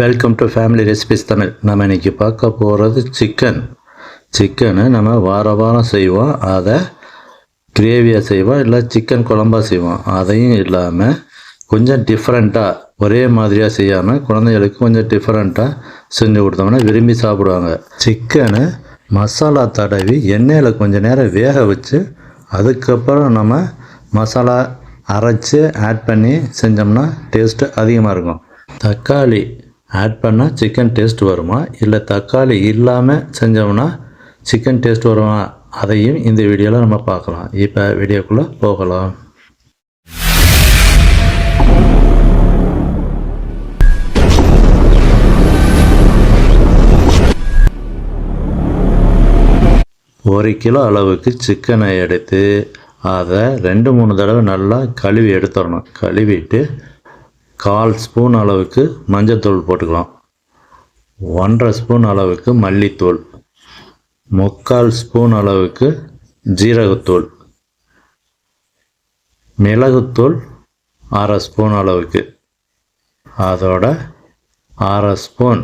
Welcome to family recipes Tamil நம்ம இன்னைக்கு பார்க்க போகிறது சிக்கன் சிக்கனு நம்ம வார வாரம் செய்வோம். அதை கிரேவியாக செய்வோம் இல்லை சிக்கன் குழம்பா செய்வோம். அதையும் இல்லாமல் கொஞ்சம் டிஃப்ரெண்ட்டாக ஒரே மாதிரியாக செய்யாமல் குழந்தைகளுக்கு கொஞ்சம் டிஃப்ரெண்ட்டாக செஞ்சு கொடுத்தோம்னா விரும்பி சாப்பிடுவாங்க. சிக்கனு மசாலா தடவி எண்ணெயில் கொஞ்சம் நேரம் வேக வச்சு அதுக்கப்புறம் நம்ம மசாலா அரைச்சி ஆட் பண்ணி செஞ்சோம்னா டேஸ்ட்டு அதிகமாக இருக்கும். தக்காளி ஆட் பண்ணால் சிக்கன் டேஸ்ட் வருமா? இல்லை தக்காளி இல்லாமல் செஞ்சோம்னா சிக்கன் டேஸ்ட் வருமா? அதையும் இந்த வீடியோவில் நம்ம பார்க்கலாம். இப்போ வீடியோக்குள்ளே போகலாம். ஒரு கிலோ அளவுக்கு சிக்கனை எடுத்து அதை ரெண்டு மூணு தடவை நல்லா கழுவி எடுத்துடணும். கழுவிட்டு கால் ஸ்பூன் அளவுக்கு மஞ்சத்தூள் போட்டுக்கலாம். ஒன்றரை ஸ்பூன் அளவுக்கு மல்லித்தூள். முக்கால் ஸ்பூன் அளவுக்கு ஜீரகத்தூள். மிளகுத்தூள் அரை ஸ்பூன் அளவுக்கு. அதோட அரை ஸ்பூன்.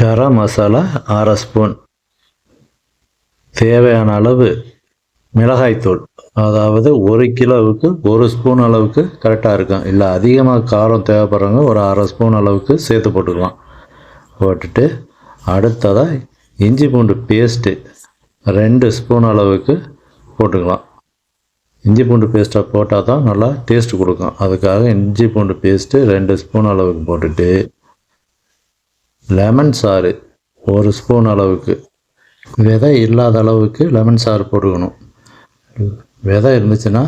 கரம் மசாலா அரை ஸ்பூன். தேவையான அளவு மிளகாய்த்தூள். அதாவது ஒரு கிலோவுக்கு ஒரு ஸ்பூன் அளவுக்கு கரெக்டாக இருக்கும். இல்லை அதிகமாக காரம் தேவைப்படுறவங்க ஒரு அரை ஸ்பூன் அளவுக்கு சேர்த்து போட்டுக்கலாம். போட்டுட்டு அடுத்ததாக இஞ்சி பூண்டு பேஸ்ட்டு ரெண்டு ஸ்பூன் அளவுக்கு போட்டுக்கலாம். இஞ்சி பூண்டு பேஸ்ட்டை போட்டால் தான் நல்லா டேஸ்ட் கொடுக்கும். அதுக்காக இஞ்சி பூண்டு பேஸ்ட்டு ரெண்டு ஸ்பூன் அளவுக்கு போட்டுட்டு லெமன் சாறு ஒரு ஸ்பூன் அளவுக்கு. விதை இல்லாத அளவுக்கு லெமன் சாறு போட்டுக்கணும். விதை இருந்துச்சுன்னா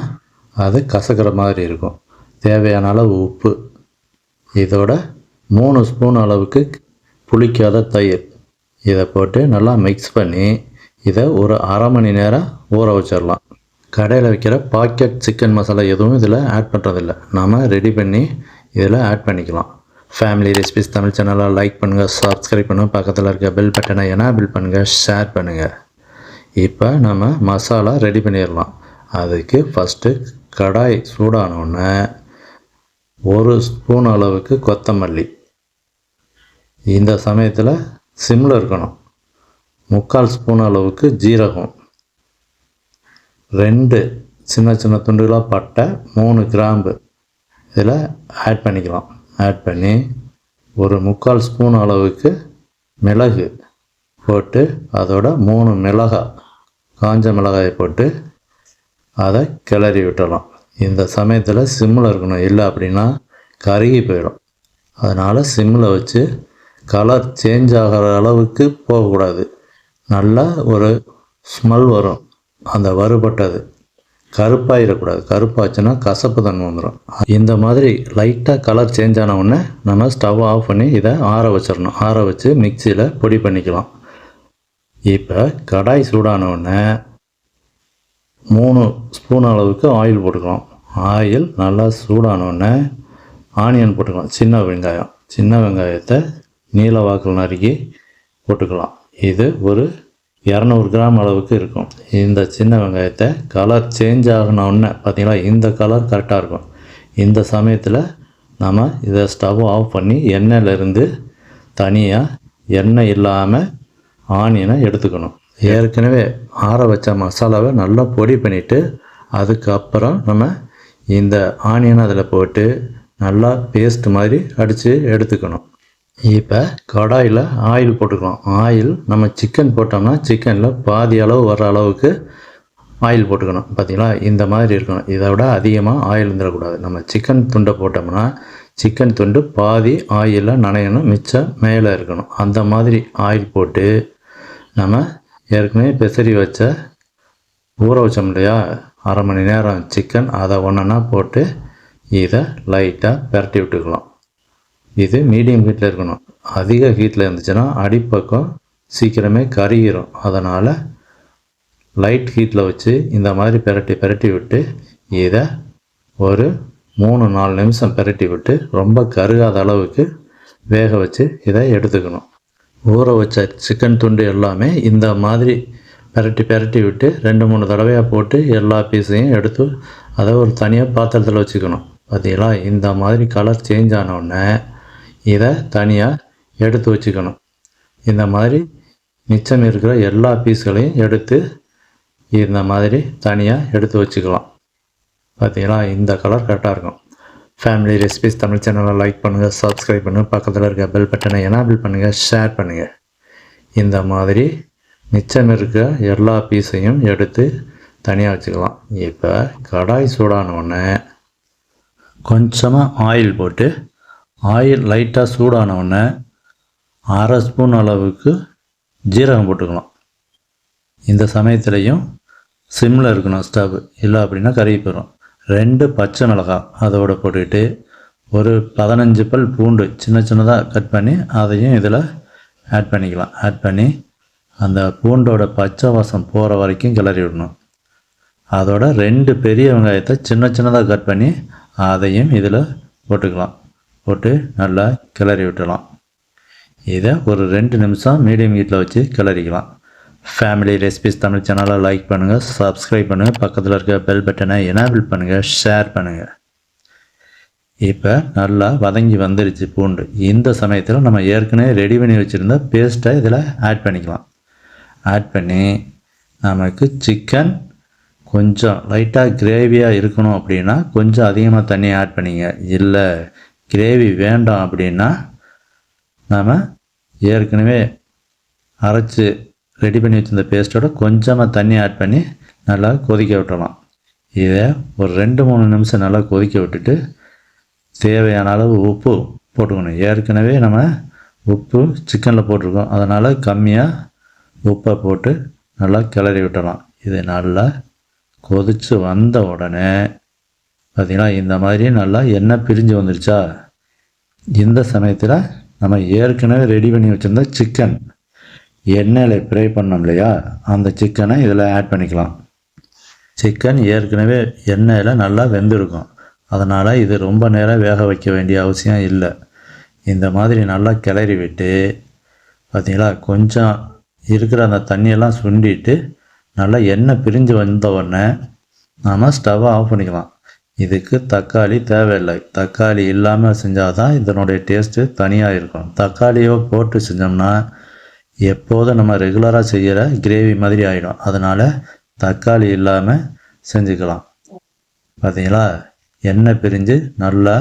அது கசக்கிற மாதிரி இருக்கும். தேவையான அளவு உப்பு. இதோட மூணு ஸ்பூன் அளவுக்கு புளிக்காத தயிர். இதை போட்டு நல்லா மிக்ஸ் பண்ணி இதை ஒரு அரை மணி நேரம் ஊற வச்சிடலாம். கடையில் வைக்கிற பாக்கெட் சிக்கன் மசாலா எதுவும் இதில் ஆட் பண்ணுறதில்ல நாம் ரெடி பண்ணி இதில் ஆட் பண்ணிக்கலாம். ஃபேமிலி ரெசிபிஸ் தமிழ் சேனலாக லைக் பண்ணுங்கள் சப்ஸ்கிரைப் பண்ணுங்கள் பக்கத்தில் இருக்க பெல் பட்டனை எனாபிள் பண்ணுங்கள் ஷேர் பண்ணுங்கள் இப்போ நம்ம மசாலா ரெடி பண்ணிடலாம். அதுக்கு ஃபஸ்ட்டு கடாய் சூடானோடனே ஒரு ஸ்பூன் அளவுக்கு கொத்தமல்லி. இந்த சமயத்தில் சிம்மில் இருக்கணும். முக்கால் ஸ்பூன் அளவுக்கு ஜீரகம். ரெண்டு சின்ன சின்ன துண்டுகளாக பட்டை மூணு கிராம்பு. இதில் ஆட் பண்ணிக்கலாம். ஆட் பண்ணி ஒரு முக்கால் ஸ்பூன் அளவுக்கு மிளகு போட்டு அதோட மூணு மிளகாய் காஞ்ச மிளகாயை போட்டு அதை கிளறி விட்டலாம் இந்த சமயத்தில் சிம்மில் இருக்கணும். இல்லை அப்படின்னா கருகி போயிடும். அதனால் சிம்மில் வச்சு கலர் சேஞ்ச் ஆகிற அளவுக்கு போகக்கூடாது. நல்லா ஒரு ஸ்மெல் வரும். அந்த வறுபட்டது கருப்பாயிடக்கூடாது கருப்பாச்சுன்னா கசப்பு தன்மை வந்துடும் இந்த மாதிரி லைட்டாக கலர் சேஞ்ச் ஆன உடனே நம்ம ஸ்டவ் ஆஃப் பண்ணி இதை ஆற வச்சிடணும். ஆற வச்சு மிக்சியில் பொடி பண்ணிக்கலாம். இப்போ கடாய் சூடான உடனே மூணு ஸ்பூன் அளவுக்கு ஆயில் போட்டுக்கலாம். ஆயில் நல்லா சூடான உடனே ஆனியன் போட்டுக்கலாம். சின்ன வெங்காயம். சின்ன வெங்காயத்தை நீல வாக்கில் நறுக்கி போட்டுக்கலாம். இது ஒரு இரநூறு கிராம் அளவுக்கு இருக்கும். இந்த சின்ன வெங்காயத்தை கலர் சேஞ்ச் ஆகினவுடனே பார்த்திங்களா இந்த கலர் கரெக்டாக இருக்கும். இந்த சமயத்தில் நம்ம இதை ஸ்டவ் ஆஃப் பண்ணி எண்ணெயிலேருந்து தனியாக எண்ணெய் இல்லாமல் ஆனியனை எடுத்துக்கணும். ஏற்கனவே ஆற வச்ச மசாலாவை நல்லா பொடி பண்ணிவிட்டு அதுக்கப்புறம் நம்ம இந்த ஆனியனை அதில் போட்டு நல்லா பேஸ்ட் மாதிரி அடித்து எடுத்துக்கணும். இப்போ கடாயில் ஆயில் போட்டுக்கலாம். ஆயில் நம்ம சிக்கன் போட்டோம்னா சிக்கனில் பாதி அளவு வர அளவுக்கு ஆயில் போட்டுக்கணும். பார்த்தீங்களா இந்த மாதிரி இருக்கணும். இதை விட அதிகமாக ஆயில் இருந்துடக்கூடாது நம்ம சிக்கன் துண்டை போட்டோம்னா சிக்கன் துண்டு பாதி ஆயிலில் நனையணும். மிச்சம் மேலே இருக்கணும். அந்த மாதிரி ஆயில் போட்டு நம்ம ஏற்கனவே பெசரி வச்ச ஊற வச்சோம் இல்லையா? அரை மணி நேரம் சிக்கன் அதை ஒன்றா போட்டு இதை லைட்டாக பரட்டி விட்டுக்கலாம். இது மீடியம் ஹீட்டில் இருக்கணும். அதிக ஹீட்டில் இருந்துச்சுன்னா அடிப்பக்கம் சீக்கிரமே கருகிரும். அதனால் லைட் ஹீட்டில் வச்சு இந்த மாதிரி பெரட்டி பெரட்டி விட்டு இதை ஒரு மூணு நாலு நிமிஷம் பெரட்டி விட்டு ரொம்ப கருகாத அளவுக்கு வேக வச்சு இதை எடுத்துக்கணும். ஊற வச்ச சிக்கன் துண்டு எல்லாமே இந்த மாதிரி பெரட்டி பெரட்டி விட்டு ரெண்டு மூணு தடவையாக போட்டு எல்லா பீஸையும் எடுத்து அதை ஒரு தனியாக பாத்திரத்தில் வச்சுக்கணும். பார்த்தீங்களா இந்த மாதிரி கலர் சேஞ்ச் ஆனவுடனே இதை தனியாக எடுத்து வச்சுக்கணும். இந்த மாதிரி மிச்சம் இருக்கிற எல்லா பீஸ்களையும் எடுத்து இந்த மாதிரி தனியாக எடுத்து வச்சுக்கலாம். பார்த்தீங்களா இந்த கலர் கரெக்டாக இருக்கும். ஃபேமிலி ரெசிபிஸ் தமிழ் சேனலை லைக் பண்ணுங்கள் சப்ஸ்கிரைப் பண்ணுங்கள் பக்கத்தில் இருக்க பெல் பட்டனை எனாபிள் பண்ணுங்கள் ஷேர் பண்ணுங்கள் இந்த மாதிரி மிச்சம் இருக்க எல்லா பீஸையும் எடுத்து தனியாக வச்சுக்கலாம். இப்போ கடாய் சூடான உடனே கொஞ்சமாக ஆயில் போட்டு ஆயில் லைட்டாக சூடான உடனே அரை ஸ்பூன் அளவுக்கு ஜீரகம் போட்டுக்கலாம். இந்த சமயத்துலேயும் சிம்மில் இருக்கணும் ஸ்டவ் இல்லை அப்படின்னா கருகி போயிடும் ரெண்டு பச்சை மிளகாய் அதோட போட்டுக்கிட்டு ஒரு பதினஞ்சு பல் பூண்டு சின்ன சின்னதாக கட் பண்ணி அதையும் இதில் ஆட் பண்ணிக்கலாம். ஆட் பண்ணி அந்த பூண்டோட பச்சை வாசம் போகிற வரைக்கும் கிளறி விடணும். அதோட ரெண்டு பெரிய வெங்காயத்தை சின்ன சின்னதாக கட் பண்ணி அதையும் இதில் போட்டுக்கலாம். போட்டு நல்லா கிளறி விட்டுலாம். இதை ஒரு ரெண்டு நிமிஷம் மீடியம் ஹீட்டில் வச்சு கிளறிக்கலாம். ஃபேமிலி ரெசிபிஸ் தமிழ் சேனலை லைக் பண்ணுங்கள் சப்ஸ்கிரைப் பண்ணுங்கள் பக்கத்தில் இருக்க பெல் பட்டனை எனேபிள் பண்ணுங்கள் ஷேர் பண்ணுங்கள் இப்போ நல்லா வதங்கி வந்துருச்சு பூண்டு. இந்த சமயத்தில் நம்ம ஏற்கனவே ரெடி பண்ணி வச்சுருந்த பேஸ்ட்டை இதில் ஆட் பண்ணிக்கலாம். ஆட் பண்ணி நமக்கு சிக்கன் கொஞ்சம் லைட்டாக கிரேவியாக இருக்கணும் அப்படின்னா கொஞ்சம் அதிகமாக தண்ணி ஆட் பண்ணிங்க. இல்லை கிரேவி வேண்டாம் அப்படின்னா நாம் ஏற்கனவே அரைச்சி ரெடி பண்ணி வச்சுருந்த பேஸ்ட்டோட கொஞ்சமாக தண்ணி ஆட் பண்ணி நல்லா கொதிக்க விட்டுறலாம். இதை ஒரு ரெண்டு மூணு நிமிஷம் நல்லா கொதிக்க விட்டுட்டு தேவையான அளவு உப்பு போட்டுக்கணும். ஏற்கனவே நம்ம உப்பு சிக்கனில் போட்டிருக்கோம். அதனால் கம்மியாக உப்பை போட்டு நல்லா கிளறி விட்டலாம் இதை நல்லா கொதித்து வந்த உடனே பார்த்திங்கன்னா இந்த மாதிரி நல்லா எண்ணெய் பிரிஞ்சு வந்துருச்சா? இந்த சமயத்தில் நம்ம ஏற்கனவே ரெடி பண்ணி வச்சுருந்த சிக்கன் எண்ணெயில் ஃப்ரை பண்ணோம் இல்லையா? அந்த சிக்கனை இதில் ஆட் பண்ணிக்கலாம். சிக்கன் ஏற்கனவே எண்ணெயில் நல்லா வெந்திருக்கும். அதனால் இது ரொம்ப நேரம் வேக வைக்க வேண்டிய அவசியம் இல்லை. இந்த மாதிரி நல்லா கிளறி விட்டு பார்த்திங்களா கொஞ்சம் இருக்கிற அந்த தண்ணியெல்லாம் சுண்டிட்டு நல்லா எண்ணெய் பிரிஞ்சு வந்த உடனே நாம் ஸ்டவ்வை ஆஃப் பண்ணிக்கலாம். இதுக்கு தக்காளி தேவையில்லை. தக்காளி இல்லாமல் செஞ்சால் தான் இதனுடைய டேஸ்ட்டு தனியாக இருக்கும். தக்காளியோ போட்டு செஞ்சோம்னா எப்போதும் நம்ம ரெகுலராக செய்கிற கிரேவி மாதிரி ஆகிடும் அதனால் தக்காளி இல்லாமல் செஞ்சுக்கலாம். பார்த்தீங்களா எண்ணெய் பிரிஞ்சு நல்லா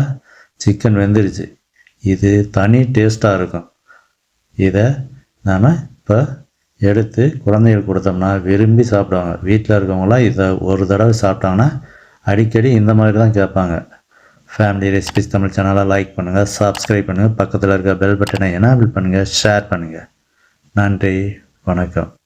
சிக்கன் வெந்துருச்சு. இது தனி டேஸ்ட்டாக இருக்கும். இதை நாம் இப்போ எடுத்து குழந்தைகளுக்கு கொடுத்தோம்னா விரும்பி சாப்பிடுவாங்க. வீட்டில் இருக்கவங்களாம் இதை ஒரு தடவை சாப்பிட்டாங்கன்னா அடிக்கடி இந்த மாதிரி தான் கேட்பாங்க. ஃபேமிலி ரெசிபிஸ் தமிழ் சேனலை லைக் பண்ணுங்கள் சப்ஸ்கிரைப் பண்ணுங்கள் பக்கத்தில் இருக்க பெல் பட்டனை எனேபிள் பண்ணுங்கள் ஷேர் பண்ணுங்கள் நன்றி வணக்கம்.